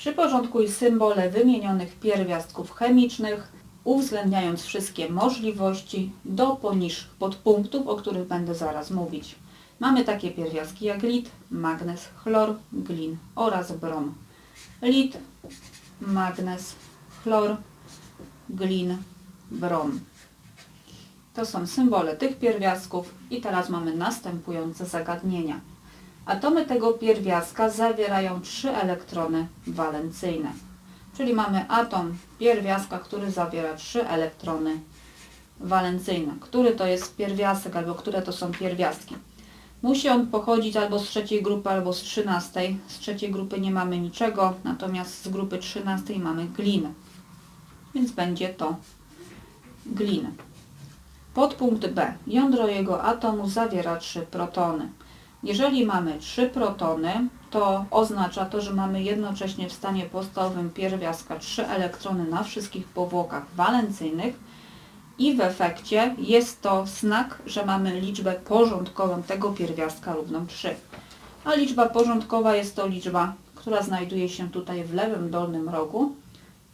Przyporządkuj symbole wymienionych pierwiastków chemicznych, uwzględniając wszystkie możliwości do poniższych podpunktów, o których będę zaraz mówić. Mamy takie pierwiastki jak lit, magnez, chlor, glin oraz brom. Lit, magnez, chlor, glin, brom. To są symbole tych pierwiastków i teraz mamy następujące zagadnienia. Atomy tego pierwiastka zawierają trzy elektrony walencyjne. Czyli mamy atom pierwiastka, który zawiera trzy elektrony walencyjne. Który to jest pierwiastek albo które to są pierwiastki? Musi on pochodzić albo z trzeciej grupy, albo z trzynastej. Z trzeciej grupy nie mamy niczego, natomiast z grupy trzynastej mamy glin. Więc będzie to glin. Podpunkt B. Jądro jego atomu zawiera trzy protony. Jeżeli mamy trzy protony, to oznacza to, że mamy jednocześnie w stanie podstawowym pierwiastka trzy elektrony na wszystkich powłokach walencyjnych i w efekcie jest to znak, że mamy liczbę porządkową tego pierwiastka równą 3. A liczba porządkowa jest to liczba, która znajduje się tutaj w lewym dolnym rogu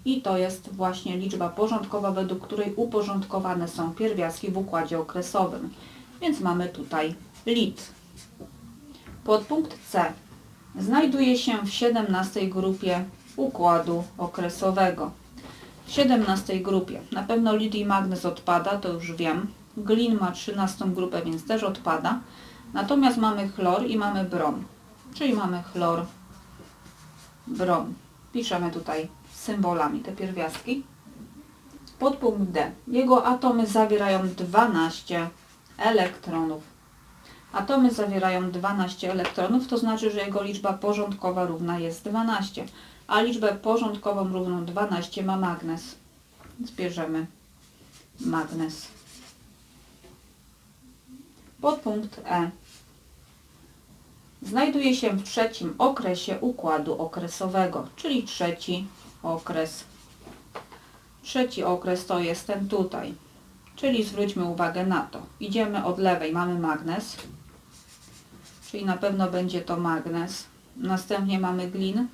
i to jest właśnie liczba porządkowa, według której uporządkowane są pierwiastki w układzie okresowym. Więc mamy tutaj lit. Podpunkt C znajduje się w 17 grupie układu okresowego. W 17 grupie na pewno lit i magnez odpada, to już wiem. Glin ma 13 grupę, więc też odpada. Natomiast mamy chlor i mamy brom. Czyli mamy chlor, brom. Piszemy tutaj symbolami te pierwiastki. Podpunkt D. Jego atomy zawierają 12 elektronów. Atomy zawierają 12 elektronów, to znaczy, że jego liczba porządkowa równa jest 12, a liczbę porządkową równą 12 ma magnez. Więc bierzemy magnez. Podpunkt E. Znajduje się w trzecim okresie układu okresowego, czyli trzeci okres. Trzeci okres to jest ten tutaj. Czyli zwróćmy uwagę na to. Idziemy od lewej, mamy magnez, czyli na pewno będzie to magnez. Następnie mamy glin.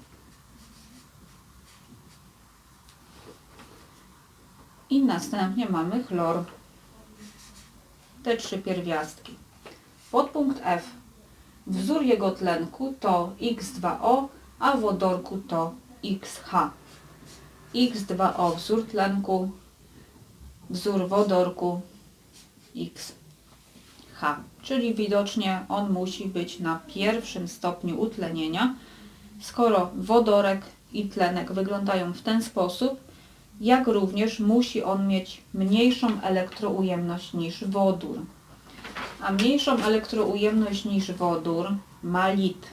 I następnie mamy chlor. Te trzy pierwiastki. Podpunkt F. Wzór jego tlenku to X2O, a wodorku to XH. X2O wzór tlenku, wzór wodorku XH. Czyli widocznie on musi być na pierwszym stopniu utlenienia, skoro wodorek i tlenek wyglądają w ten sposób, jak również musi on mieć mniejszą elektroujemność niż wodór. A mniejszą elektroujemność niż wodór ma lit.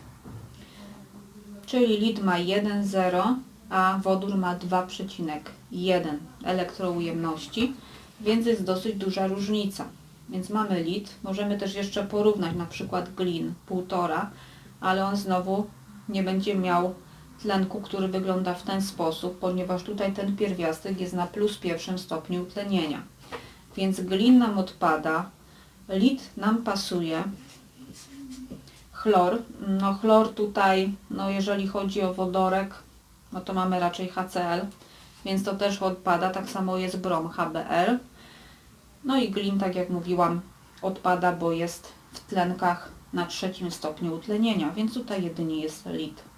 Czyli lit ma 1,0, a wodór ma 2,1 elektroujemności, więc jest dosyć duża różnica. Więc mamy lit, możemy też jeszcze porównać na przykład glin 1,5, ale on znowu nie będzie miał tlenku, który wygląda w ten sposób, ponieważ tutaj ten pierwiastek jest na plus pierwszym stopniu utlenienia. Więc glin nam odpada, lit nam pasuje, chlor, no chlor tutaj, no jeżeli chodzi o wodorek, no to mamy raczej HCl, więc to też odpada, tak samo jest brom HBr. No i glin, tak jak mówiłam, odpada, bo jest w tlenkach na trzecim stopniu utlenienia, więc tutaj jedynie jest lit.